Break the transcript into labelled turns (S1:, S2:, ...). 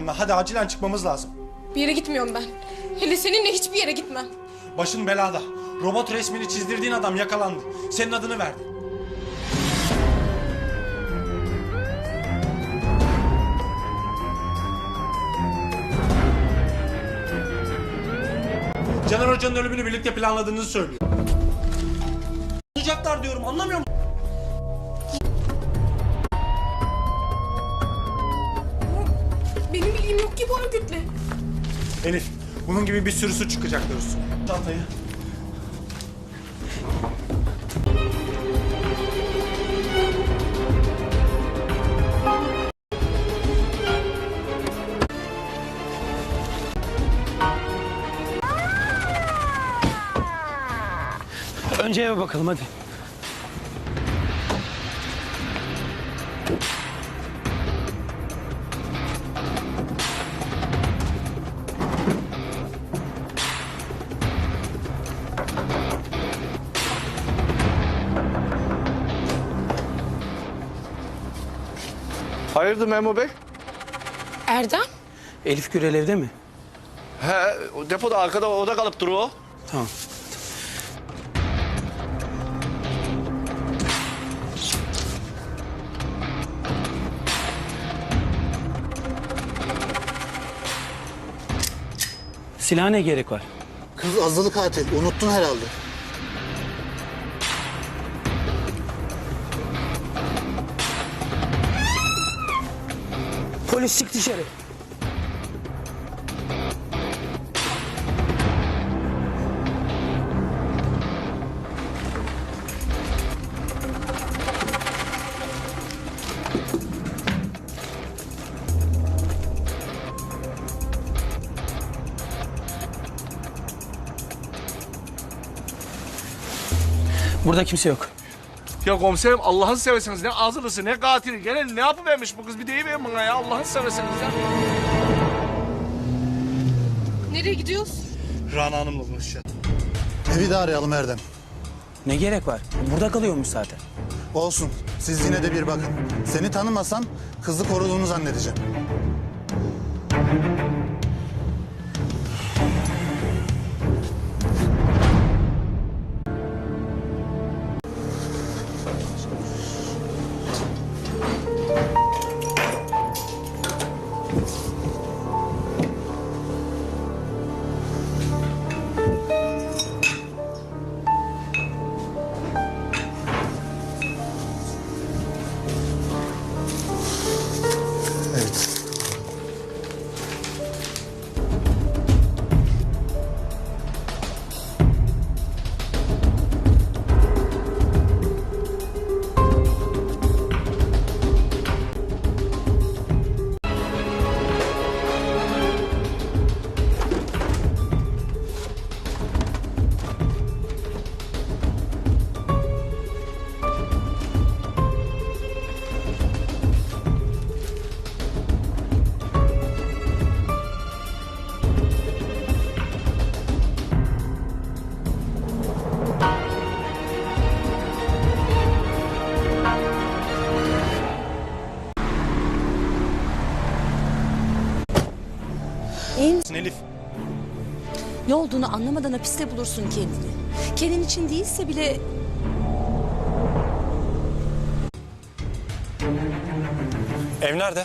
S1: yanına. Hadi acilen çıkmamız lazım.
S2: Bir yere gitmiyorum ben. Hele seninle hiçbir yere gitmem.
S1: Başın belada. Robot resmini çizdirdiğin adam yakalandı. Senin adını verdi. Caner Hoca'nın ölümünü birlikte planladığınızı söylüyor. Olacaklar diyorum anlamıyor musun?
S2: Bilgim yok ki bu örgütle.
S1: Elif, bunun gibi bir sürü suç çıkacaklar üstüne. Çantayı.
S3: Önce eve bakalım hadi.
S4: Hayırdır Memo Bey?
S2: Erdem?
S3: Elif Gürel evde mi?
S4: He, o depoda arkada oda kalıp duruyor. o.
S3: Tamam. Silah ne gerek var?
S5: Kız azılı katil. Unuttun herhalde.
S3: Polis çık dışarı. Burada kimse yok.
S4: Ya komiserim Allah'ın seversiniz ne azılısı ne katili. Gene ne yapıvermiş bu kız bir deyiverin bana ya Allah'ın seversiniz ya.
S2: Nereye gidiyoruz?
S1: Rana Hanım'la buluşacağız.
S5: Evi de arayalım Erdem.
S3: Ne gerek var? Burada kalıyormuş zaten.
S5: Olsun. Siz yine de bir bakın. Seni tanımasam kızı koruduğunu zannedeceğim.
S6: Misin?
S1: Elif,
S6: Ne olduğunu anlamadan hapiste bulursun kendini. Kendin için değilse bile
S1: ev nerede?